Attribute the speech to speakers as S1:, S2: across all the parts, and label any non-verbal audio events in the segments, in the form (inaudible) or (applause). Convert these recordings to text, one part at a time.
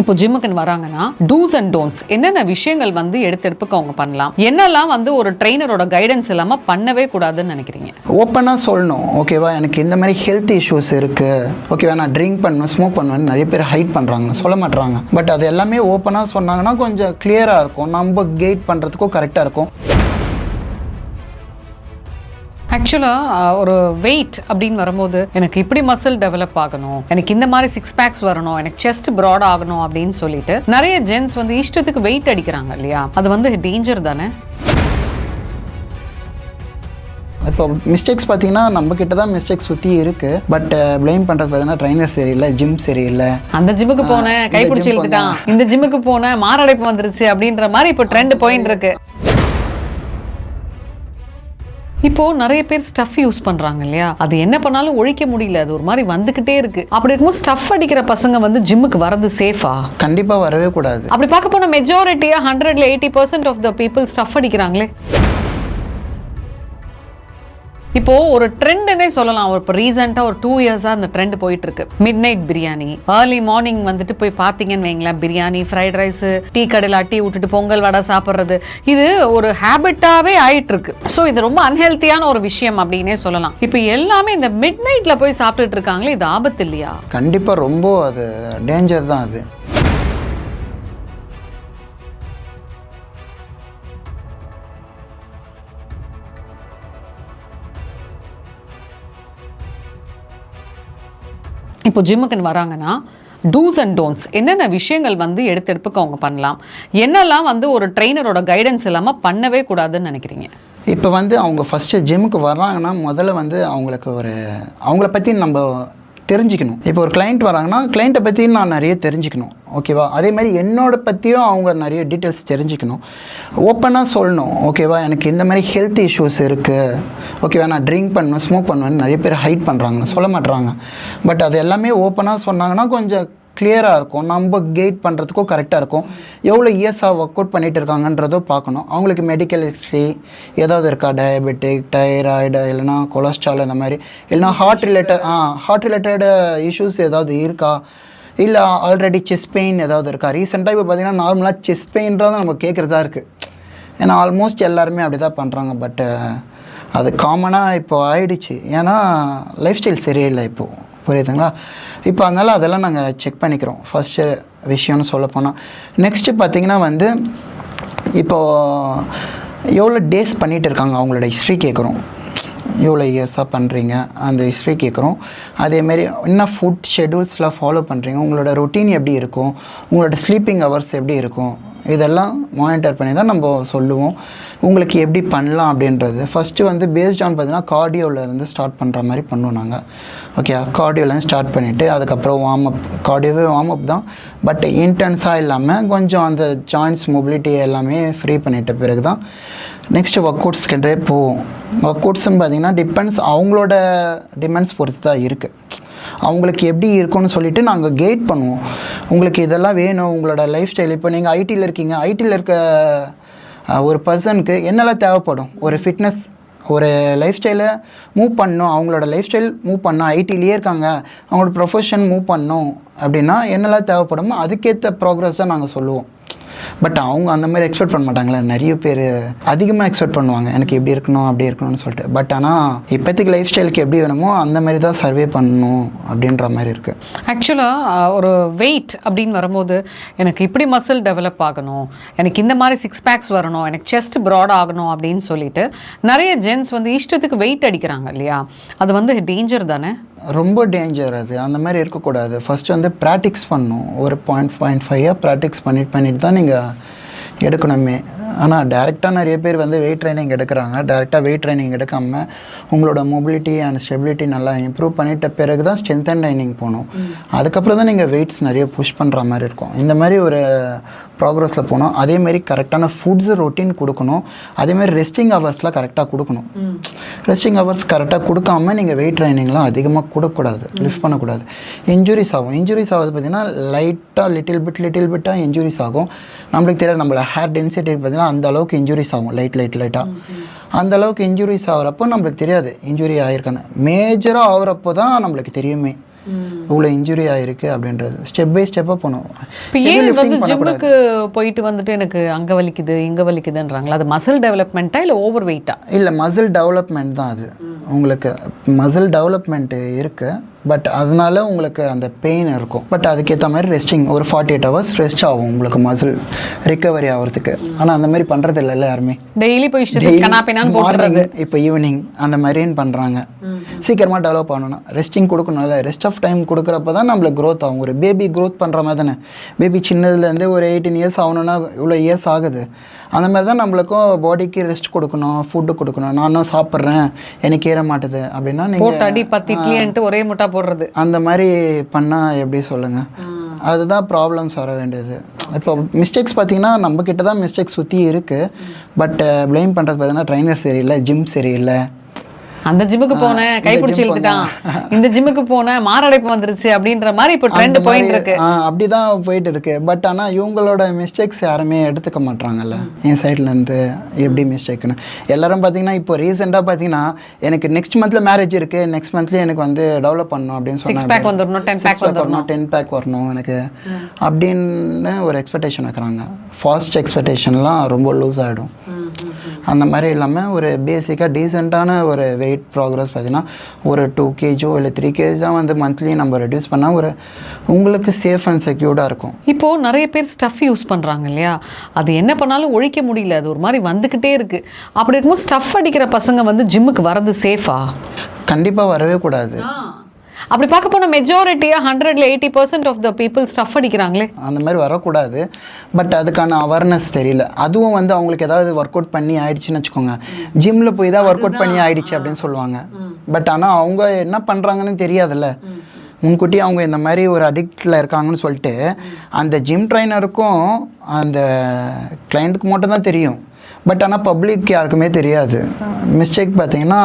S1: இப்போ ஜிம்முக்குன்னு வராங்கன்னா two's and don'ts என்னென்ன விஷயங்கள் வந்து எடுத்தெடுப்புக்கு அவங்க பண்ணலாம்? என்னெல்லாம் வந்து ஒரு ட்ரெயினரோட கைடன்ஸ் இல்லாமல் பண்ணவே கூடாதுன்னு நினைக்கிறீங்க?
S2: ஓப்பனாக சொல்லணும். ஓகேவா எனக்கு இந்த மாதிரி ஹெல்த் இஷ்யூஸ் இருக்குது ஓகேவா நான் ட்ரிங்க் பண்ணுவேன் ஸ்மோக் பண்ணுவேன் நிறைய பேர் ஹைட் பண்ணுறாங்க சொல்ல மாட்றாங்க. பட் அது எல்லாமே ஓப்பனாக சொன்னாங்கன்னா கொஞ்சம் கிளியராக இருக்கும். நம்ம கெயிட் பண்ணுறதுக்கும் கரெக்டாக இருக்கும்.
S1: ஆக்சுவலாக ஒரு வெயிட் அப்படின்னு வரும்போது எனக்கு இப்படி மசில் டெவலப் ஆகணும். எனக்கு இந்த மாதிரி சிக்ஸ் பேக்ஸ் வரணும். எனக்கு செஸ்ட் ப்ராட் ஆகணும் அப்படின்னு சொல்லிட்டு நிறைய ஜென்ஸ் வந்து இஷ்டத்துக்கு வெயிட் அடிக்கிறாங்க இல்லையா? அது வந்து டேஞ்சர் தானே?
S2: இப்போ மிஸ்டேக்ஸ் பார்த்தீங்கன்னா நம்ம கிட்ட தான் மிஸ்டேக்ஸ் சுற்றி இருக்குது பட் ப்ளேம் பண்ணுறது பார்த்தீங்கன்னா ட்ரைனர் சரியில்லை ஜிம் சரியில்லை.
S1: அந்த ஜிம்முக்கு போனேன்
S2: இந்த
S1: கை பிடிச்சி
S2: gym
S1: இழுத்துட்டான் இந்த ஜிம்முக்கு போனேன் மாரடைப்பு வந்துருச்சு அப்படின்ற மாதிரி இப்போ ட்ரெண்ட் போயின்னு இருக்கு. இப்போ நிறைய பேர் ஸ்டஃப் யூஸ் பண்றாங்க இல்லையா? அது என்ன பண்ணாலும் ஒழிக்க முடியல. அது ஒரு மாதிரி வந்துகிட்டே இருக்கு. அப்படி இருக்கும்போது ஸ்டஃப் அடிக்கிற பசங்க வந்து ஜிம்முக்கு வரது சேஃபா
S2: கண்டிப்பாக வரவே கூடாது.
S1: அப்படி பார்க்க போனா மெஜாரிட்டியா ஹண்ட்ரட்ல eighty percent of the people stuff அடிக்கிறாங்களே. இப்போ ஒரு ட்ரெண்டுன்னே சொல்லலாம். ஒரு இப்போ ரீசெண்டாக ஒரு டூ இயர்ஸாக அந்த ட்ரெண்ட் போயிட்டுருக்கு. Midnight biryani early morning வந்துட்டு போய் பார்த்தீங்கன்னு வைங்களேன். பிரியாணி ஃப்ரைட் ரைஸ் டீ கடையில் டீ விட்டுட்டு பொங்கல் வடை சாப்பிட்றது. இது ஒரு ஹேபிட்டாகவே ஆயிட்டுருக்கு. ஸோ இது ரொம்ப அன்ஹெல்த்தியான ஒரு விஷயம் அப்படின்னே சொல்லலாம். இப்போ எல்லாமே இந்த மிட் நைட்டில் போய் சாப்பிட்டுட்டு இருக்காங்களே இது ஆபத்து இல்லையா?
S2: கண்டிப்பாக ரொம்ப அது டேஞ்சர் தான் அது.
S1: இப்போ ஜிம்முக்குன்னு வராங்கன்னா டூஸ் அண்ட் டோன்ட்ஸ் என்னென்ன விஷயங்கள் வந்து எடுத்தெடுப்புக்கு அவங்க பண்ணலாம்? என்னெல்லாம் வந்து ஒரு ட்ரெயினரோட கைடன்ஸ் இல்லாமல் பண்ணவே கூடாதுன்னு நினைக்கிறீங்க?
S2: இப்போ வந்து அவங்க ஃபஸ்ட்டு ஜிம்முக்கு வர்றாங்கன்னா முதல்ல வந்து அவங்களுக்கு ஒரு அவங்கள பற்றி நம்ம தெரிஞ்சுக்கணும். இப்போ ஒரு கிளைண்ட் வராங்கன்னா கிளைண்ட்டை பற்றி நான் நிறைய தெரிஞ்சுக்கணும். ஓகேவா? அதே மாதிரி என்னோட பற்றியும் அவங்க நிறைய டீட்டெயில்ஸ் தெரிஞ்சுக்கணும். ஓப்பனாக சொல்லணும். ஓகேவா? எனக்கு இந்த மாதிரி ஹெல்த் இஷ்யூஸ் இருக்குது ஓகேவா? நான் ட்ரிங்க் பண்ணுவேன் ஸ்மோக் பண்ணுவேன் நிறைய பேர் ஹைட் பண்ணுறாங்க சொல்ல மாட்றாங்க. பட் அது எல்லாமே ஓப்பனாக சொன்னாங்கன்னா கொஞ்சம் கிளியராக இருக்கும். நம்ம கைட் பண்ணுறதுக்கும் கரெக்டாக இருக்கும். எவ்வளோ இயர்ஸாக ஒர்க் அவுட் பண்ணிகிட்டு இருக்காங்கன்றதோ பார்க்கணும். அவங்களுக்கு மெடிக்கல் ஹிஸ்ட்ரி ஏதாவது இருக்கா? டயபெட்டிக் டைராய்டு இல்லைனா கொலஸ்ட்ரால் இந்த மாதிரி. இல்லைனா heart related ah heart related issues ஏதாவது இருக்கா? இல்லை ஆல்ரெடி செஸ் பெயின் ஏதாவது இருக்கா? ரீசெண்டாக இப்போ பார்த்தீங்கன்னா நார்மலாக செஸ்ட் தான் நம்ம கேட்குறதா இருக்குது ஏன்னா ஆல்மோஸ்ட் எல்லாருமே அப்படி தான் பண்ணுறாங்க பட்டு அது காமனாக இப்போ ஆயிடுச்சு. ஏன்னா லைஃப் ஸ்டைல் சரியில்லை இப்போது புரியுதுங்களா? இப்போ அதனால் அதெல்லாம் நாங்கள் செக் பண்ணிக்கிறோம். ஃபஸ்ட்டு விஷயம்னு சொல்ல போனால் நெக்ஸ்ட்டு பார்த்தீங்கன்னா வந்து இப்போது எவ்வளோ டேஸ் பண்ணிகிட்டு இருக்காங்க? அவங்களோட ஹிஸ்ட்ரி கேட்குறோம் எவ்வளோ இயர்ஸாக பண்ணுறீங்க அந்த ஹிஸ்ட்ரி கேட்குறோம் அதேமாரி என்ன ஃபுட் ஷெடியூல்ஸ்லாம் ஃபாலோ பண்ணுறீங்க உங்களோட ரொட்டீன் எப்படி இருக்கும்? உங்களோட ஸ்லீப்பிங் ஹவர்ஸ் எப்படி இருக்கும்? இதெல்லாம் மானிட்டர் பண்ணி தான் நம்ம சொல்லுவோம். உங்களுக்கு எப்படி பண்ணலாம் அப்படின்றது. ஃபஸ்ட்டு வந்து பேஸ்ட் ஆன் பார்த்தீங்கன்னா cardio-ல இருந்து ஸ்டார்ட் பண்ணுற மாதிரி பண்ணுவோம் நாங்கள் ஓகே கார்டியோலேருந்து ஸ்டார்ட் பண்ணிவிட்டு அதுக்கப்புறம் வார்ம் அப் கார்டியோவே வார்ம் அப் தான். பட் இன்டென்ஸாக இல்லாமல் கொஞ்சம் அந்த ஜாயின்ஸ் மொபிலிட்டி எல்லாமே ஃப்ரீ பண்ணிட்ட பிறகு தான் நெக்ஸ்ட் ஒர்க் அவுட்ஸ்கிட்டே போவோம். ஒர்க் அவுட்ஸ்னு பார்த்தீங்கன்னா டிபெண்ட்ஸ் அவங்களோட டிமாண்ட்ஸ் பொறுத்து தான் இருக்குது அவங்களுக்கு எப்படி இருக்கும்னு சொல்லிவிட்டு நாங்கள் கைட் பண்ணுவோம். உங்களுக்கு இதெல்லாம் வேணும் உங்களோட லைஃப் ஸ்டைல் இப்போ நீங்கள் ஐடியில் இருக்கீங்க ஐடியில் இருக்க ஒரு பர்சனுக்கு என்னெல்லாம் தேவைப்படும்? ஒரு ஃபிட்னஸ் ஒரு லைஃப் ஸ்டைலை மூவ் பண்ணணும். அவங்களோட லைஃப் ஸ்டைல் மூவ் பண்ணணும். ஐடிலேயே இருக்காங்க அவங்களோட ப்ரொஃபஷன் மூவ் பண்ணணும். அப்படின்னா என்னெல்லாம் தேவைப்படுமோ அதுக்கேற்ற ப்ராக்ரஸை நாங்கள் சொல்லுவோம். பட் அவங்க அந்த மாதிரி எக்ஸ்பெக்ட் பண்ண மாட்டாங்களே. நிறைய பேர் அதிகமாக எக்ஸ்பெக்ட் பண்ணுவாங்க. எனக்கு இப்படி இருக்கணும் அப்படி இருக்கணும்னு சொல்லிட்டு. பட் ஆனால் இப்போதைக்கு லைஃப் ஸ்டைலுக்கு எப்படி வேணுமோ அந்த மாதிரி தான் சர்வே பண்ணணும் அப்படின்ற மாதிரி இருக்குது
S1: ஆக்சுவலாக ஒரு வெயிட் அப்படின்னு வரும்போது எனக்கு இப்படி மசில் டெவலப் ஆகணும். எனக்கு இந்த மாதிரி சிக்ஸ் பேக்ஸ் வரணும். எனக்கு செஸ்ட் ப்ராட் ஆகணும் அப்படின்னு சொல்லிட்டு நிறைய ஜென்ஸ் வந்து இஷ்டத்துக்கு வெயிட் அடிக்கிறாங்க இல்லையா? அது வந்து டேஞ்சர் தானே?
S2: ரொம்ப டேஞ்சர் அது. அந்த மாதிரி இருக்கக்கூடாது. ஃபர்ஸ்ட் வந்து ப்ராக்டிக்ஸ் பண்ணணும். ஒரு பாயிண்ட் பாயிண்ட் ஃபைவாக ப்ராக்டிக்ஸ் பண்ணிட்டு பண்ணிட்டு தான் நீங்கள் எடுக்கணுமே. ஆனால் டேரெக்டாக நிறைய பேர் வந்து வெயிட் ட்ரைனிங் எடுக்கிறாங்க. டேரெக்டாக வெயிட் ட்ரைனிங் எடுக்காம உங்களோட மொபிலிட்டி அண்ட் ஸ்டெபிலிட்டி நல்லா இம்ப்ரூவ் பண்ணிட்ட பிறகு தான் ஸ்ட்ரென்த் அண்ட் ட்ரைனிங் போகணும் அதுக்கப்புறம் தான் நீங்கள் வெயிட்ஸ் நிறைய புஷ் பண்ணுற மாதிரி இருக்கும். இந்த மாதிரி ஒரு ப்ராக்ரஸில் போகணும் அதேமாரி கரெக்டான ஃபுட்ஸ் ரொட்டீன் கொடுக்கணும். அதேமாதிரி ரெஸ்டிங் ஹவர்ஸ்லாம் கரெக்டாக கொடுக்கணும். ரெஸ்டிங் ஹவர்ஸ் கரெக்டாக கொடுக்காம நீங்கள் வெயிட் ட்ரைனிங்லாம் அதிகமாக கொடுக்கக்கூடாது. லிஃப்ட் பண்ணக்கூடாது. இன்ஜுரிஸ் ஆகும். இன்ஜுரிஸ் ஆகுது பார்த்தீங்கன்னா லைட்டாக லிட்டில் பிட் லிட்டில் பிட்டாக இன்ஜுரிஸ் ஆகும். நம்மளுக்கு தெரியாது நம்மள ஹேர் டென்சிட்டி பார்த்தீங்கன்னா அந்த அளவுக்கு இன்ஜுரிஸ் ஆகும். லைட் லைட் லைட்டாக அந்த அளவுக்கு இன்ஜுரிஸ் ஆகிறப்போ நம்மளுக்கு தெரியாது. இன்ஜுரி ஆகிருக்கான்னு மேஜராக ஆகிறப்போ தான் நம்மளுக்கு தெரியுமே. இவ்வளோ இன்ஜுரி ஆயிருக்கு அப்படின்றது. ஸ்டெப் பை ஸ்டெப்பாக போகணும்.
S1: இப்போ ஏன் வந்து ஜிம்முக்கு போயிட்டு வந்துட்டு எனக்கு அங்க வலிக்குது இங்க வலிக்குதுன்றாங்களா? அது மசில் டெவலப்மெண்ட்டா இல்லை ஓவர் வெயிட்டா
S2: இல்லை மசில் டெவலப்மெண்ட் தான் அது. உங்களுக்கு மசில் டெவலப்மெண்ட் இருக்கு. பட் அதனால உங்களுக்கு அந்த பெயின் இருக்கும். பட் அதுக்கேற்ற மாதிரி ரெஸ்டிங் ஒரு ஃபார்ட்டி எயிட் ஹவர்ஸ் ரெஸ்ட் ஆகும் உங்களுக்கு மசில் ரிக்கவரி ஆகிறதுக்கு. ஆனால் அந்த மாதிரி பண்ணுறது இல்லைல்ல யாருமே.
S1: டெய்லி போய்
S2: மார்னிங் இப்போ ஈவினிங் அந்த மாதிரின்னு பண்ணுறாங்க சீக்கிரமாக டெவலப் பண்ணணும் ரெஸ்டிங் கொடுக்கணும்ல. ரெஸ்ட் ஆஃப் டைம் கொடுக்குறப்ப தான் நம்மளுக்கு க்ரோத் ஆகும். ஒரு பேபி க்ரோத் பண்ணுற மாதிரி தானே. பேபி சின்னதுலேருந்து ஒரு எயிட்டீன் இயர்ஸ் ஆகணும்னா இவ்வளோ இயர்ஸ் ஆகுது. அந்த மாதிரி தான் நம்மளுக்கும் பாடிக்கு ரெஸ்ட் கொடுக்கணும் ஃபுட்டு கொடுக்கணும். நானும் சாப்பிட்றேன் எனக்கு ஏற மாட்டுது அப்படின்னா நீங்கள்
S1: ஒரே முட்டா போடுறது.
S2: அந்த மாதிரி பண்ணால் எப்படி சொல்லுங்கள் அதுதான் ப்ராப்ளம்ஸ் வர வேண்டியது. இப்போ மிஸ்டேக்ஸ் பார்த்தீங்கன்னா நம்ம கிட்ட தான் மிஸ்டேக்ஸ் சுற்றி இருக்குது பட் ப்ளேம் பண்ணுறது பார்த்தீங்கன்னா ட்ரைனர் சரியில்லை ஜிம் சரியில்லை.
S1: அந்த ஜிம்முக்கு போனேன் கைப்பிடிச்சு
S2: gym
S1: இழுத்துட்டான் இந்த ஜிம்முக்கு போனேன் மாரடைப்பு வந்துருச்சு அப்படின்ற மாதிரி இப்போ ட்ரெண்ட் போயிட்டு இருக்கு.
S2: ஆ அப்படி தான் போயிட்டு இருக்கு பட் ஆனால் இவங்களோட மிஸ்டேக்ஸ் யாருமே எடுத்துக்க மாட்றாங்கல்ல? என் சைட்லேருந்து எப்படி மிஸ்டேக்னு எல்லாரும் பார்த்தீங்கன்னா இப்போ ரீசெண்டாக பார்த்தீங்கன்னா எனக்கு நெக்ஸ்ட் மந்த்தில் மேரேஜ் இருக்குது நெக்ஸ்ட் மந்த்லேயே எனக்கு வந்து டெவலப் பண்ணணும் அப்படின்னு சொன்னாங்க.
S1: டென் பேக்
S2: வரணும் எனக்கு. அப்படின்னு ஒரு எக்ஸ்பெக்டேஷன் வைக்கிறாங்க. ஃபாஸ்ட் எக்ஸ்பெக்டேஷன்லாம் ரொம்ப லூஸ் ஆகிடும் அந்த மாதிரி இல்லாமல் ஒரு பேசிக்காக டீசெண்டான ஒரு வெயிட் ப்ராக்ரஸ் பார்த்தீங்கன்னா ஒரு டூ கேஜோ இல்லை த்ரீ கேஜோ வந்து மந்த்லி நம்ம ரெடியூஸ் பண்ணால் ஒரு உங்களுக்கு சேஃப் அண்ட் செக்யூர்டாக இருக்கும்.
S1: இப்போ நிறைய பேர் ஸ்டஃப் யூஸ் பண்றாங்க இல்லையா? அது என்ன பண்ணாலும் ஒழிக்க முடியல. அது ஒரு மாதிரி வந்துகிட்டே இருக்கு. அப்படி இருக்கும்போது ஸ்டஃப் அடிக்கிற பசங்க வந்து ஜிம்முக்கு வரது சேஃபா
S2: கண்டிப்பாக வரவே கூடாது.
S1: அப்படி பார்க்க போனா மெஜாரிட்டியா ஹண்ட்ரட்ல eighty percent of the people stuff அடிக்கிறாங்களே.
S2: அந்த மாதிரி வரக்கூடாது. பட் அதுக்கான அவேர்னஸ் தெரியல. அதுவும் வந்து அவங்களுக்கு ஏதாவது ஒர்க் அவுட் பண்ணி ஆயிடுச்சுன்னு வச்சுக்கோங்க. ஜிம்மில் போய் தான் ஒர்க் அவுட் பண்ணி ஆயிடுச்சு அப்படின்னு சொல்லுவாங்க. பட் ஆனால் அவங்க என்ன பண்ணுறாங்கன்னு தெரியாதுல்ல. முன்கூட்டி அவங்க இந்த மாதிரி ஒரு அடிக்டில் இருக்காங்கன்னு சொல்லிட்டு அந்த ஜிம் ட்ரைனருக்கும் அந்த கிளைண்ட்டுக்கு மட்டும் தான் தெரியும். பட் ஆனால் பப்ளிக் யாருக்குமே தெரியாது. மிஸ்டேக் பார்த்தீங்கன்னா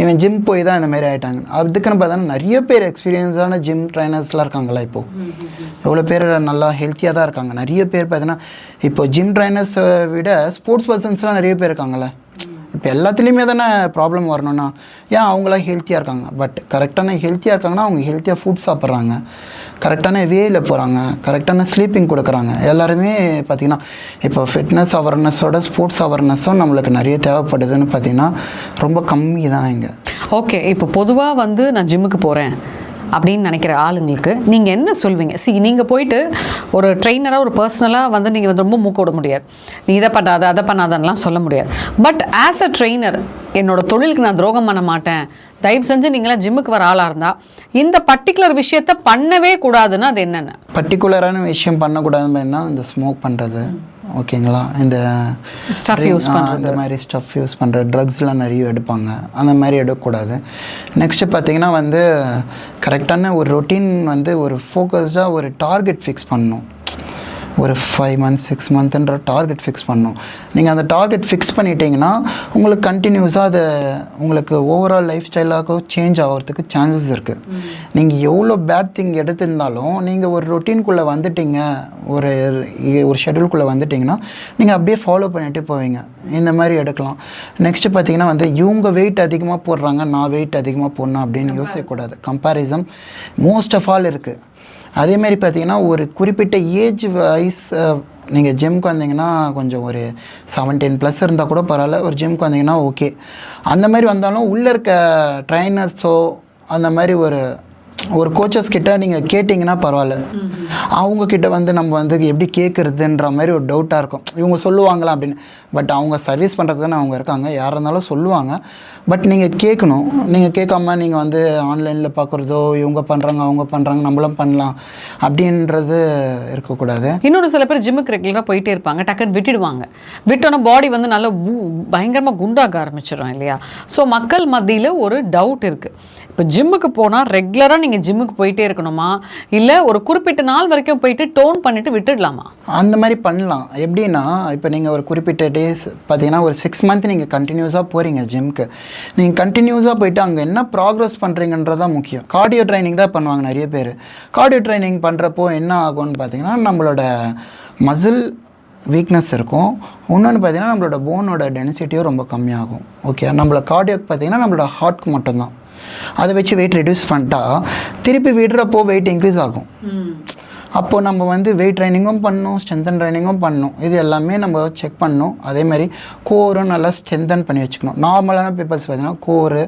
S2: இவன் ஜிம் போய் தான் இந்த மாதிரி ஆகிட்டாங்க அதுக்குன்னு பார்த்தோன்னா நிறைய பேர் எக்ஸ்பீரியன்ஸான ஜிம் ட்ரைனர்ஸ்லாம் இருக்காங்களா இப்போது எவ்வளோ பேர் நல்லா ஹெல்த்தியாக தான் இருக்காங்க. நிறைய பேர் பார்த்தீங்கன்னா இப்போ ஜிம் ட்ரைனர்ஸை விட ஸ்போர்ட்ஸ் பர்சன்ஸ்லாம் நிறைய பேர் இருக்காங்களே இப்போ எல்லாத்துலேயுமே தானே ப்ராப்ளம் வரணும்னா ஏன் அவங்களாம் ஹெல்த்தியாக இருக்காங்க? பட் கரெக்டான ஹெல்த்தியாக இருக்காங்கன்னா அவங்க ஹெல்த்தியாக ஃபுட் சாப்பிட்றாங்க. கரெக்டான வேயில் போகிறாங்க கரெக்டான ஸ்லீப்பிங் கொடுக்குறாங்க. எல்லாருமே பார்த்திங்கன்னா இப்போ ஃபிட்னஸ் அவேர்னஸோட ஸ்போர்ட்ஸ் அவேர்னஸும் நம்மளுக்கு நிறைய தேவைப்படுதுன்னு பார்த்திங்கன்னா ரொம்ப கம்மி தான் இங்கே.
S1: ஓகே இப்போ பொதுவாக வந்து நான் ஜிம்முக்கு போகிறேன் அப்படின்னு நினைக்கிற ஆளுங்களுக்கு நீங்கள் என்ன சொல்வீங்க? சி நீங்கள் போயிட்டு ஒரு ட்ரெயினராக ஒரு பர்சனலாக வந்து நீங்கள் வந்து ரொம்ப மூக்க விட முடியாது. நீ இதை பண்ணாத அதை பண்ணாதன்னெலாம் சொல்ல முடியாது. பட் ஆஸ் அ ட்ரெயினர் என்னோடய தொழிலுக்கு நான் துரோகம் பண்ண மாட்டேன். தயவு செஞ்சு நீங்களாம் ஜிம்முக்கு வர ஆளாக இருந்தால் இந்த பர்டிகுலர் விஷயத்த பண்ணவே கூடாதுன்னா அது என்னென்ன?
S2: பர்டிகுலரான விஷயம் பண்ணக்கூடாதுன்னு இந்த ஸ்மோக் பண்ணுறது ஓகேங்களா இந்த
S1: use
S2: ஆ, இந்த மாதிரி ஸ்டஃப் யூஸ் பண்ணுற ட்ரக்ஸ்லாம் நிறைய எடுப்பாங்க. அந்த மாதிரி எடுக்கக்கூடாது. நெக்ஸ்ட்டு பார்த்தீங்கன்னா வந்து கரெக்டான ஒரு ரொட்டீன் வந்து ஒரு ஃபோக்கஸ்டாக ஒரு டார்கெட் ஃபிக்ஸ் பண்ணணும். ஒரு ஃபைவ் மந்த்ஸ் சிக்ஸ் மந்த்ன்ற டார்கெட் ஃபிக்ஸ் பண்ணணும் நீங்கள் அந்த டார்கெட் ஃபிக்ஸ் பண்ணிட்டீங்கன்னா உங்களுக்கு கண்டினியூஸாக அது உங்களுக்கு ஓவரால் லைஃப் ஸ்டைலாக சேஞ்ச் ஆகிறதுக்கு சான்சஸ் இருக்குது நீங்கள் எவ்வளோ பேட் திங் எடுத்திருந்தாலும் நீங்கள் ஒரு ரொட்டீன்குள்ளே வந்துட்டீங்க ஒரு ஒரு ஷெடியூல்குள்ளே வந்துட்டிங்கன்னா நீங்கள் அப்படியே ஃபாலோ பண்ணிட்டு போவீங்க. இந்த மாதிரி எடுக்கலாம். நெக்ஸ்ட்டு பார்த்தீங்கன்னா வந்து இவங்க வெயிட் அதிகமாக போடுறாங்க நான் வெயிட் அதிகமாக போடணும் அப்படின்னு யோசிக்கக்கூடாது. கம்பேரிசம் மோஸ்ட் ஆஃப் ஆல் இருக்குது அதேமாரி பார்த்தீங்கன்னா ஒரு குறிப்பிட்ட ஏஜ் வைஸ் நீங்கள் ஜிம்க்கு வந்தீங்கன்னா கொஞ்சம் ஒரு செவன்டீன் ப்ளஸ் இருந்தால் கூட பரவாயில்ல. ஒரு ஜிம்க்கு வந்தீங்கன்னா ஓகே அந்த மாதிரி வந்தாலும் உள்ளே இருக்க ட்ரைனர்ஸோ அந்த மாதிரி ஒரு ஒரு கோச்சஸ் கிட்ட நீங்கள் கேட்டிங்கன்னா பரவாயில்ல. அவங்க கிட்ட வந்து நம்ம வந்து எப்படி கேட்குறதுன்ற மாதிரி ஒரு டவுட்டாக இருக்கும். இவங்க சொல்லுவாங்களா அப்படின்னு. பட் அவங்க சர்வீஸ் பண்ணுறதுக்கு தானே அவங்க இருக்காங்க. யாராக இருந்தாலும் சொல்லுவாங்க. பட் நீங்கள் கேட்கணும். நீங்கள் கேட்காம நீங்கள் வந்து ஆன்லைனில் பார்க்குறதோ இவங்க பண்ணுறாங்க அவங்க பண்ணுறாங்க நம்மளும் பண்ணலாம் அப்படின்றது இருக்கக்கூடாது.
S1: இன்னொரு சில பேர் ஜிம்முக்கு ரெகுலராக போயிட்டே இருப்பாங்க. டக்குன்னு விட்டுடுவாங்க. விட்டோன்னா பாடி வந்து நல்லா பயங்கரமாக குண்டாக ஆரம்பிச்சிடும் இல்லையா? ஸோ மக்கள் மத்தியில் ஒரு டவுட் இருக்குது இப்போ ஜிம்முக்கு போனால் ரெகுலராக நீங்கள் ஜிம்முக்கு போயிட்டே இருக்கணுமா? இல்லை ஒரு குறிப்பிட்ட நாள் வரைக்கும் போயிட்டு டோன் பண்ணிட்டு விட்டுடலாமா?
S2: அந்த மாதிரி பண்ணலாம். எப்படின்னா இப்போ நீங்கள் ஒரு குறிப்பிட்ட டேஸ் பார்த்தீங்கன்னா ஒரு சிக்ஸ் மந்த் நீங்கள் கண்டினியூஸாக போகிறீங்க ஜிம்க்கு நீங்கள் கண்டினியூஸாக போயிட்டு அங்கே என்ன ப்ராக்ரஸ் பண்ணுறீங்கன்றது தான் முக்கியம். கார்டியோ ட்ரைனிங் தான் பண்ணுவாங்க நிறைய பேர். கார்டியோ ட்ரைனிங் பண்ணுறப்போ என்ன ஆகும்னு பார்த்தீங்கன்னா நம்மளோட மசில் வீக்னஸ் இருக்கும். இன்னொன்று பார்த்தீங்கன்னா நம்மளோட போனோட டென்சிட்டியும் ரொம்ப கம்மியாகும். ஓகே நம்மளோட கார்டியோக்கு பார்த்தீங்கன்னா நம்மளோட ஹார்ட்க்கு மட்டும்தான். அதை வச்சு வெயிட் ரெடியூஸ் பண்ணிட்டா திருப்பி விடுறப்போ வெயிட் இன்க்ரீஸ் ஆகும். அப்போது நம்ம வந்து வெயிட் ட்ரைனிங்கும் பண்ணணும் ஸ்ட்ரென்தன் ட்ரைனிங்கும் பண்ணணும் இது எல்லாமே நம்ம செக் பண்ணணும் அதே மாதிரி கோரும் நல்லா ஸ்ட்ரென்தன் பண்ணி வச்சுக்கணும். நார்மலான பீப்பிள்ஸ் பார்த்தீங்கன்னா கோரு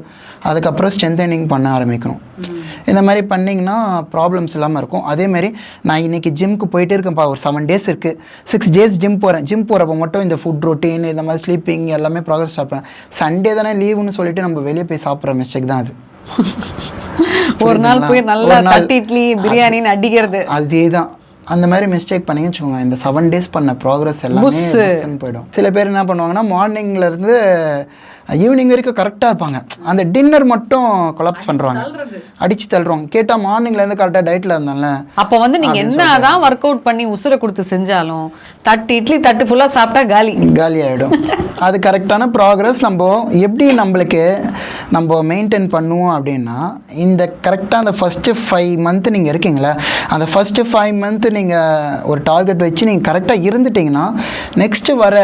S2: அதுக்கப்புறம் ஸ்ட்ரென்தனிங் பண்ண ஆரம்பிக்கணும். இந்த மாதிரி பண்ணிங்கன்னா ப்ராப்ளம்ஸ் இல்லாமல் இருக்கும். அதேமாதிரி நான் இன்றைக்கி ஜிம்க்கு போயிட்டே இருக்கேன்ப்பா. ஒரு செவன் டேஸ் இருக்குது சிக்ஸ் டேஸ் ஜிம் போகிறேன் ஜிம் போகிறப்ப மட்டும் இந்த ஃபுட் ரொட்டீன் இந்த மாதிரி ஸ்லீப்பிங் எல்லாமே ப்ராக்ரஸ் ஸ்டார்ட் பண்ணேன் சண்டே தானே லீவுன்னு சொல்லிட்டு நம்ம வெளியே போய் சாப்பிட்ற மிஸ்டேக் தான் அது. (laughs)
S1: ஒரு நாள் போய் நல்லா தட்டு இட்லி பிரியாணின்னு அடிக்கிறது.
S2: அதே தான் அந்த மாதிரி மிஸ்டேக் பண்ணி வச்சுக்கோங்க இந்த செவன் டேஸ் பண்ண ப்ராக்ரஸ் எல்லாமே போயிடும். சில பேர் என்ன பண்ணுவாங்கன்னா மார்னிங்ல இருந்து ஈவினிங் வரைக்கும் கரெக்டாக இருப்பாங்க. அந்த டின்னர் மட்டும் கொலாப்ஸ் பண்ணுறாங்க அடிச்சு தள்ளுறோம் கேட்டால் மார்னிங்ல இருந்து கரெக்டாக டயட்டில் இருந்தால
S1: அப்போ வந்து நீங்க என்னதான் ஒர்க் அவுட் பண்ணி உசுரை கொடுத்து செஞ்சாலும் தட்டு இட்லி தட்டு ஃபுல்லா சாப்பிட்டா காலி.
S2: காலி ஆகிடும் அது கரெக்டான ப்ராக்ரஸ் நம்ம எப்படி நம்மளுக்கு நம்ம மெயின்டைன் பண்ணுவோம் அப்படின்னா இந்த கரெக்டாக அந்த ஃபஸ்ட்டு ஃபைவ் மந்த் நீங்கள் இருக்கீங்களா அந்த ஃபஸ்ட்டு ஃபைவ் மந்த் நீங்கள் ஒரு டார்கெட் வச்சு நீங்கள் கரெக்டாக இருந்துட்டீங்கன்னா நெக்ஸ்ட்டு வர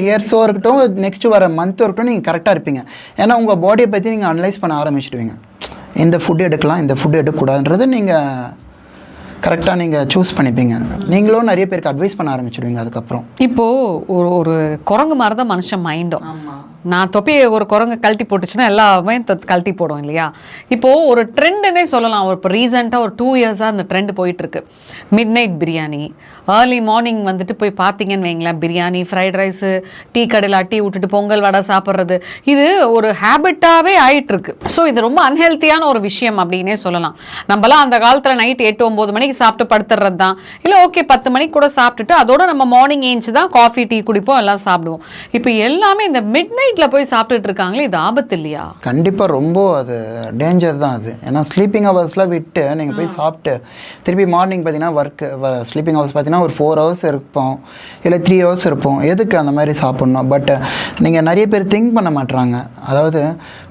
S2: இயர்ஸோ இருக்கட்டும் நெக்ஸ்ட்டு வர மந்த்தோ இருக்கட்டும் நீங்கள் கரெக்டாக இருப்பீங்க. ஏன்னா உங்கள் பாடியை பற்றி நீங்கள் அனலைஸ் பண்ண ஆரம்பிச்சிடுவீங்க. இந்த ஃபுட் எடுக்கலாம் இந்த ஃபுட் எடுக்கக்கூடாதுன்றது நீங்கள் கரெக்டாக நீங்கள் சூஸ் பண்ணிப்பீங்க. நீங்களும் நிறைய பேருக்கு அட்வைஸ் பண்ண ஆரம்பிச்சிடுவீங்க அதுக்கப்புறம்.
S1: இப்போ ஒரு ஒரு குரங்கு மாதிரி தான் மனுஷன் மைண்டும் நான் தொப்பியை ஒரு குரங்கு கழட்டி போட்டுச்சுன்னா எல்லாமே கழட்டி போடும் இல்லையா? இப்போது ஒரு ட்ரெண்டுன்னே சொல்லலாம். ஒரு இப்போ ரீசெண்டாக ஒரு டூ இயர்ஸாக அந்த ட்ரெண்ட் போயிட்டுருக்கு. Midnight biryani early morning வந்துட்டு போய் பார்த்தீங்கன்னு வைங்களேன். பிரியாணி ஃப்ரைட் ரைஸு டீ கடையில் டீ விட்டுட்டு பொங்கல் வடை சாப்பிட்றது. இது ஒரு ஹேபிட்டாகவே ஆயிட்டுருக்கு. ஸோ இது ரொம்ப அன்ஹெல்த்தியான ஒரு விஷயம் அப்படின்னே சொல்லலாம். நம்மலாம் அந்த காலத்தில் நைட் எட்டு ஒம்பது மணிக்கு சாப்பிட்டு படுத்துறது தான். இல்லை ஓகே பத்து மணிக்கு கூட சாப்பிட்டுட்டு அதோட நம்ம மார்னிங் ஏஞ்சி தான் காஃபி டீ குடிப்போம் எல்லாம் சாப்பிடுவோம். இப்போ எல்லாமே இந்த மிட் நைட்டில் போய் சாப்பிட்டுட்டு இருக்காங்களே இது ஆபத்து இல்லையா?
S2: கண்டிப்பாக ரொம்ப அது டேஞ்சர் தான் அது. ஏன்னா ஸ்லீப்பிங் ஹவர்ஸ்லாம் விட்டு நீங்கள் போய் சாப்பிட்டு திருப்பி மார்னிங் பார்த்தீங்கன்னா ஒர்க்கு ஸ்லீப்பிங் ஹவர்ஸ் பார்த்தீங்கன்னா ஒரு ஃபோர் ஹவர்ஸ் இருப்போம். இல்லை த்ரீ ஹவர்ஸ் இருப்போம். எதுக்கு அந்த மாதிரி சாப்பிட்ணும்? பட் நீங்கள் நிறைய பேர் திங்க் பண்ண மாட்றாங்க. அதாவது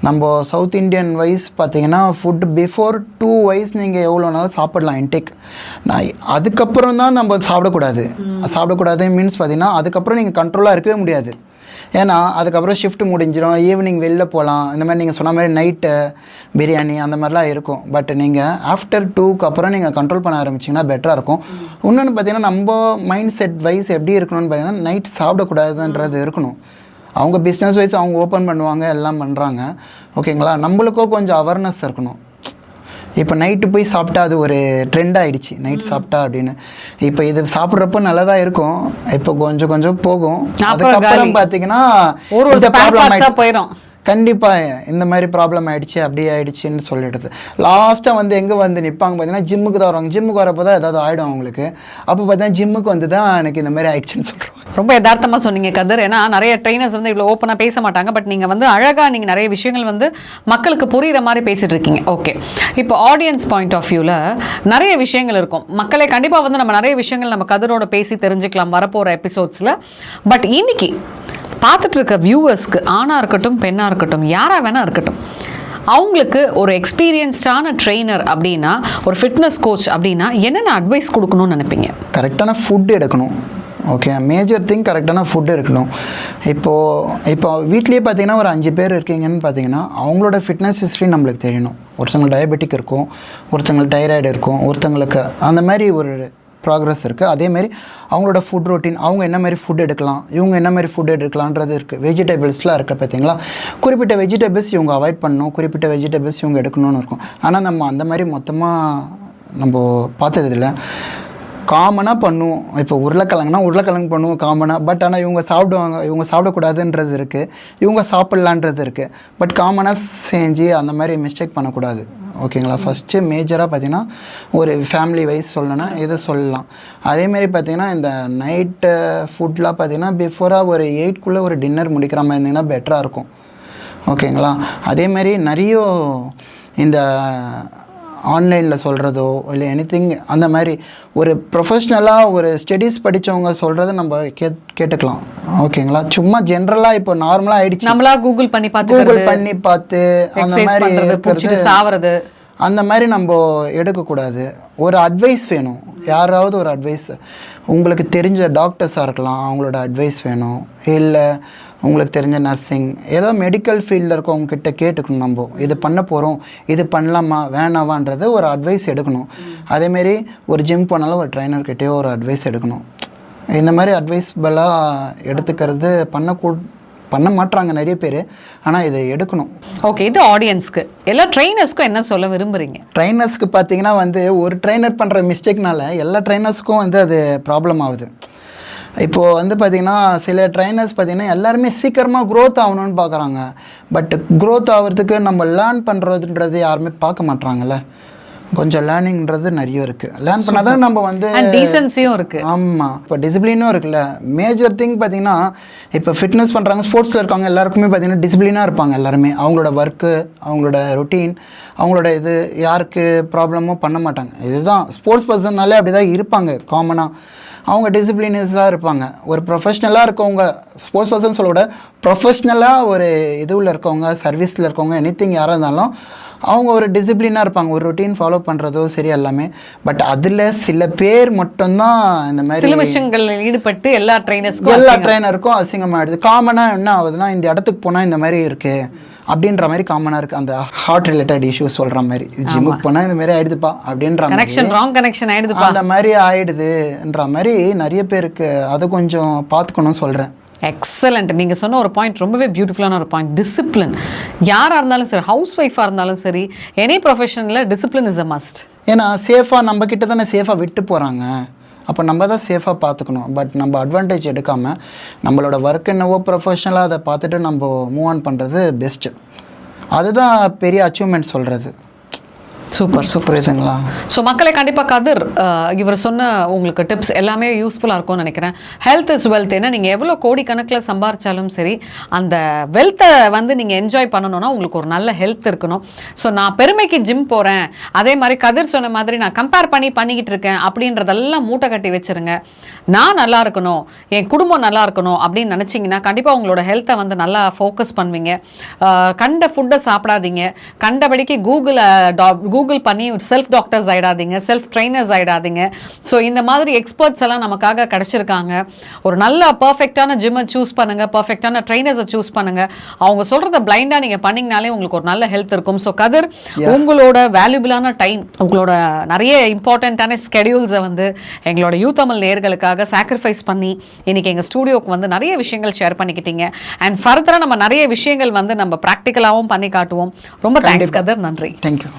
S2: நம்ம சவுத் இந்தியன் வைஸ் பார்த்தீங்கன்னா ஃபுட் பிஃபோர் டூ வைஸ் நீங்கள் எவ்வளோ நாளும் சாப்பிடலாம் இன்டேக் நான் அதுக்கப்புறம் தான் நம்ம சாப்பிடக்கூடாது. சாப்பிடக்கூடாது மீன்ஸ் பார்த்தீங்கன்னா அதுக்கப்புறம் நீங்கள் கண்ட்ரோலாக இருக்கவே முடியாது. ஏன்னா அதுக்கப்புறம் ஷிஃப்ட் முடிஞ்சிடும் ஈவினிங் வெளில போகலாம் இந்த மாதிரி நீங்கள் சொன்ன மாதிரி நைட்டு பிரியாணி அந்த மாதிரிலாம் இருக்கும். பட் நீங்கள் ஆஃப்டர் டூக்கு அப்புறம் நீங்கள் கண்ட்ரோல் பண்ண ஆரம்பிச்சிங்கன்னா பெட்டராக இருக்கும். இன்னொன்று பார்த்தீங்கன்னா நம்ம மைண்ட் செட் வைஸ் எப்படி இருக்கணும்னு பார்த்தீங்கன்னா நைட் சாப்பிடக்கூடாதுன்றது இருக்கணும். அவங்க பிஸ்னஸ் வைஸ் அவங்க ஓப்பன் பண்ணுவாங்க எல்லாம் பண்ணுறாங்க ஓகேங்களா நம்மளுக்கும் கொஞ்சம் அவேர்னஸ் இருக்கணும். இப்போ நைட்டு போய் சாப்பிட்டா அது ஒரு ட்ரெண்ட் ஆயிடுச்சு. நைட் சாப்பிட்டா அப்படின்னு. இப்போ இது சாப்பிட்றப்ப நல்லதா இருக்கும். இப்போ கொஞ்சம் கொஞ்சம் போகும். அதுக்கப்புறம் பார்த்தீங்கன்னா
S1: ஒரு. போயிடும்
S2: கண்டிப்பாக இந்த மாதிரி ப்ராப்ளம் ஆகிடுச்சு அப்படி ஆகிடுச்சின்னு சொல்லிடுது. லாஸ்ட்டாக வந்து எங்கே வந்து நிற்பாங்க பார்த்தீங்கன்னா ஜிம்முக்கு தான் வருவாங்க. ஜிம்முக்கு வரப்போ தான் ஏதாவது ஆகிடும் அவங்களுக்கு. அப்போ பார்த்தீங்கன்னா ஜிம்முக்கு வந்து தான் எனக்கு இந்த மாதிரி ஆகிடுச்சின்னு சொல்கிறோம்
S1: ரொம்ப யதார்த்தமாக சொன்னீங்க கதர். ஏன்னா நிறைய ட்ரைனர்ஸ் வந்து இவ்வளோ ஓப்பனாக பேச மாட்டாங்க. பட் நீங்கள் வந்து அழகாக நீங்கள் நிறைய விஷயங்கள் வந்து மக்களுக்கு புரிகிற மாதிரி பேசிட்டு இருக்கீங்க. ஓகே இப்போ ஆடியன்ஸ் பாயிண்ட் ஆஃப் வியூவில் நிறைய விஷயங்கள் இருக்கும். மக்களை கண்டிப்பாக வந்து நம்ம நிறைய விஷயங்கள் நம்ம கதரோட பேசி தெரிஞ்சுக்கலாம் வரப்போகிற எபிசோட்ஸில் பட் இன்னைக்கு பார்த்துட்டு இருக்க வியூவர்ஸ்க்கு ஆணாக இருக்கட்டும் பெண்ணாக இருக்கட்டும் யாராக வேணா இருக்கட்டும் அவங்களுக்கு ஒரு எக்ஸ்பீரியன்ஸ்டான ட்ரெயினர் அப்படின்னா ஒரு ஃபிட்னஸ் கோச் அப்படின்னா என்னென்ன அட்வைஸ் கொடுக்கணும்னு நினைப்பீங்க?
S2: கரெக்டான ஃபுட் எடுக்கணும். ஓகே மேஜர் திங் கரெக்டான ஃபுட் இருக்கணும் இப்போது இப்போ வீட்லேயே பார்த்தீங்கன்னா ஒரு அஞ்சு பேர் இருக்கீங்கன்னு பார்த்தீங்கன்னா அவங்களோட ஃபிட்னஸ் ஹிஸ்ட்ரி நம்மளுக்கு தெரியணும். ஒருத்தங்களுக்கு டயபெட்டிக் இருக்கும் ஒருத்தங்களுக்கு டைராய்டு இருக்கும் ஒருத்தங்களுக்கு அந்த மாதிரி ஒரு ப்ராக்ரஸ் இருக்குது அதேமாரி அவங்களோட ஃபுட் ரொட்டீன் அவங்க என்ன மாதிரி ஃபுட் எடுக்கலாம் இவங்க என்ன மாதிரி ஃபுட் எடுக்கலான்றது இருக்குது வெஜிடபிள்ஸ்லாம் இருக்குது பார்த்தீங்களா குறிப்பிட்ட வெஜிடபிள்ஸ் இவங்க அவாய்ட் பண்ணணும் குறிப்பிட்ட வெஜிடபிள்ஸ் இவங்க எடுக்கணும்னு இருக்கும். ஆனால் நம்ம அந்த மாதிரி மொத்தமாக நம்ம பார்த்ததில்ல. காமனாக பண்ணுவோம். இப்போ உருளைக்கிழங்குனா உருளைக்கிழங்கு பண்ணுவோம் காமனாக பட் ஆனால் இவங்க சாப்பிடுவாங்க இவங்க சாப்பிடக்கூடாதுன்றது இருக்குது இவங்க சாப்பிட்லான்றது இருக்குது பட் காமனாக செஞ்சு அந்த மாதிரி மிஸ்டேக் பண்ணக்கூடாது. ஓகேங்களா ஃபஸ்ட்டு மேஜராக பார்த்தீங்கன்னா ஒரு ஃபேமிலி வைஸ் சொல்லணும்னா இதை சொல்லலாம். அதேமாரி பார்த்தீங்கன்னா இந்த நைட்டு ஃபுட்லாம் பார்த்தீங்கன்னா பிஃபோராக ஒரு எயிட்குள்ளே ஒரு டின்னர் முடிக்கிற மாதிரி இருந்தீங்கன்னா பெட்டராக இருக்கும். ஓகேங்களா அதேமாரி நிறைய இந்த ஆன்லைனில் சொல்கிறதோ இல்லை எனிதிங் அந்த மாதிரி ஒரு ப்ரொஃபஷ்னலாக ஒரு ஸ்டடீஸ் படித்தவங்க சொல்கிறத நம்ம கேட் கேட்டுக்கலாம். ஓகேங்களா சும்மா ஜென்ரலாக இப்போ நார்மலாக ஆயிடுச்சு.
S1: நம்மளா கூகுள் பண்ணி
S2: கூகுள்
S1: பார்த்துக்கிறது
S2: பண்ணி பார்த்து அந்த மாதிரி இருக்கிறது
S1: சாவறது.
S2: அந்த மாதிரி நம்ம எடுக்கக்கூடாது. ஒரு அட்வைஸ் வேணும். யாராவது ஒரு அட்வைஸ் உங்களுக்கு தெரிஞ்ச டாக்டர்ஸாக இருக்கலாம். அவங்களோட அட்வைஸ் வேணும். இல்லை உங்களுக்கு தெரிஞ்ச நர்சிங் ஏதோ மெடிக்கல் ஃபீல்டில் இருக்கவங்க கிட்ட கேட்டுக்கணும் நம்ம. இது பண்ண போகிறோம் இது பண்ணலாமா வேணாவான்றது ஒரு அட்வைஸ் எடுக்கணும். அதேமாரி ஒரு ஜிம் போனாலும் ஒரு ட்ரைனர்கிட்டயோ ஒரு அட்வைஸ் எடுக்கணும். இந்த மாதிரி அட்வைஸ்பலாக எடுத்துக்கிறது பண்ணக்கூ பண்ண மாட்றாங்க நிறைய பேர் ஆனால் இதை எடுக்கணும்.
S1: ஓகே இது ஆடியன்ஸ்க்கு எல்லா ட்ரைனர்ஸ்க்கும் என்ன சொல்ல விரும்புறீங்க?
S2: ட்ரைனர்ஸ்க்கு பார்த்தீங்கன்னா வந்து ஒரு ட்ரைனர் பண்ணுற மிஸ்டேக்னால எல்லா ட்ரைனர்ஸ்க்கும் வந்து அது ப்ராப்ளம் ஆகுது. இப்போது வந்து பார்த்திங்கன்னா சில ட்ரைனர்ஸ் பார்த்திங்கன்னா எல்லாருமே சீக்கிரமாக க்ரோத் ஆகணும்னு பார்க்குறாங்க பட் க்ரோத் ஆகிறதுக்கு நம்ம லேர்ன் பண்ணுறதுன்றது யாருமே பார்க்க மாட்றாங்கல்ல. கொஞ்சம் லேர்னிங்ன்றது நிறைய இருக்குது லேர்ன் பண்ணால் தான் நம்ம வந்து
S1: டீசன்சியும் இருக்கு.
S2: ஆமாம் இப்போ டிசிப்ளினும் இருக்குல்ல. மேஜர் திங் பார்த்தீங்கன்னா இப்போ ஃபிட்னஸ் பண்ணுறாங்க ஸ்போர்ட்ஸில் இருக்காங்க எல்லாருக்குமே பார்த்தீங்கன்னா டிசிப்ளினாக இருப்பாங்க எல்லாருமே. அவங்களோட ஒர்க்கு அவங்களோட ரொட்டீன் அவங்களோட இது யாருக்கு ப்ராப்ளமும் பண்ண மாட்டாங்க. இதுதான். ஸ்போர்ட்ஸ் பர்சன்னாலே அப்படி தான் இருப்பாங்க காமனாக அவங்க டிசிப்ளினஸாக இருப்பாங்க. ஒரு ப்ரொஃபஷ்னலாக இருக்கவங்க ஸ்போர்ட்ஸ் பர்சன் சொல்ல விட ப்ரொஃபஷ்னலாக ஒரு இதுவில் இருக்கவங்க சர்வீஸில் இருக்கவங்க எனிதிங் யாராக இருந்தாலும் அவங்க ஒரு டிசிப்ளினாக இருப்பாங்க. ஒரு ரொட்டீன் ஃபாலோ பண்ணுறதோ சரி எல்லாமே. பட் அதில் சில பேர் மட்டும்தான் இந்த மாதிரி
S1: சில விஷயங்களில் ஈடுபட்டு எல்லா ட்ரைனர்ஸ்க்கும்
S2: எல்லா ட்ரைனருக்கும் அசிங்கமாயிடுது. காமனாக என்ன ஆகுதுன்னா இந்த இடத்துக்கு போனால் இந்த மாதிரி இருக்கு. அப்படின்ற மாதிரி காமனாக இருக்குது அந்த ஹார்ட் ரிலேட்டட் இஷ்யூஸ் சொல்கிற மாதிரி. ஜிம்முக்கு போனால் இந்த மாதிரி ஆயிடுதுப்பா அப்படின்ற
S1: கனெக்ஷன் ராங் கனெக்ஷன் ஆயிடுதுப்பா.
S2: அந்த மாதிரி ஆயிடுதுன்ற மாதிரி நிறைய பேருக்கு அதை கொஞ்சம் பார்த்துக்கணும் சொல்கிறேன்
S1: எக்ஸலண்ட் நீங்கள் சொன்ன ஒரு பாயிண்ட் ரொம்பவே பியூட்டிஃபுல்லான ஒரு பாயிண்ட் டிசிப்ளின் யாராக இருந்தாலும் சரி ஹவுஸ் ஒய்ஃபாக இருந்தாலும் சரி எனி ப்ரொஃபஷனில் டிசிப்ளின் இஸ் அ மஸ்ட்
S2: ஏன்னா சேஃபாக நம்ம கிட்ட தானே சேஃபாக விட்டு போகிறாங்க அப்போ நம்ம தான் சேஃபாக பார்த்துக்கணும் பட் நம்ம அட்வான்டேஜ் எடுக்காமல் நம்மளோட ஒர்க் என்னவோ ப்ரொஃபஷனலாக அதை பார்த்துட்டு நம்ம மூவ் ஆன் பண்ணுறது பெஸ்ட்டு அதுதான் பெரிய அச்சீவ்மெண்ட் சொல்கிறது
S1: சூப்பர் சூப்பர்.
S2: புரியுதுங்களா?
S1: ஸோ மக்களை கண்டிப்பாக கதிர். இவர் சொன்ன உங்களுக்கு டிப்ஸ் எல்லாமே யூஸ்ஃபுல்லாக இருக்கும்னு நினைக்கிறேன். ஹெல்த் இஸ் வெல்த் ஏன்னா நீங்கள் எவ்வளோ கோடிக்கணக்கில் சம்பாரிச்சாலும் சரி அந்த வெல்த்தை வந்து நீங்கள் என்ஜாய் பண்ணணும்னா உங்களுக்கு ஒரு நல்ல ஹெல்த் இருக்கணும். ஸோ நான் பெருமைக்கு ஜிம் போகிறேன் அதே மாதிரி கதிர் சொன்ன மாதிரி நான் கம்பேர் பண்ணி பண்ணிக்கிட்டு இருக்கேன் அப்படின்றதெல்லாம் மூட்டை கட்டி வச்சிருங்க. நான் நல்லா இருக்கணும் என் குடும்பம் நல்லா இருக்கணும் அப்படின்னு நினச்சிங்கன்னா கண்டிப்பாக உங்களோட ஹெல்த்தை வந்து நல்லா ஃபோக்கஸ் பண்ணுவீங்க. கண்ட ஃபுட்டை சாப்பிடாதீங்க. கண்டபடிக்கு கூகுளை கூகுள் பண்ணி செல்ஃப் டாக்டர்ஸ் ஆயிடாதீங்க செல்ஃப் ட்ரைனர்ஸ் ஆயிடாதீங்க. ஸோ இந்த மாதிரி எக்ஸ்பர்ட்ஸ் எல்லாம் நமக்காக கிடைச்சிருக்காங்க. ஒரு நல்ல பர்ஃபெக்டான ஜிம்மை சூஸ் பண்ணுங்க பர்ஃபெக்டான ட்ரைனர்ஸை சூஸ் பண்ணுங்க. அவங்க சொல்றத பிளைண்டா நீங்க பண்ணீங்கனாலே உங்களுக்கு ஒரு நல்ல ஹெல்த் இருக்கும். ஸோ கதிர் உங்களோட வேல்யூபிளான டைம் உங்களோட நிறைய இம்பார்ட்டண்ட்டான ஸ்கெடியூல்ஸை வந்து எங்களோட யூ தமிழ் நேர்களுக்காக சாக்ரிஃபைஸ் பண்ணி இன்னைக்கு எங்க ஸ்டூடியோக்கு வந்து நிறைய விஷயங்கள் ஷேர் பண்ணிக்கிட்டீங்க. அண்ட் ஃபர்தராக நம்ம நிறைய விஷயங்கள் வந்து நம்ம ப்ராக்டிக்கலாகவும் பண்ணி காட்டுவோம். ரொம்ப தேங்க்ஸ் கதிர். நன்றி.
S2: தேங்க்யூ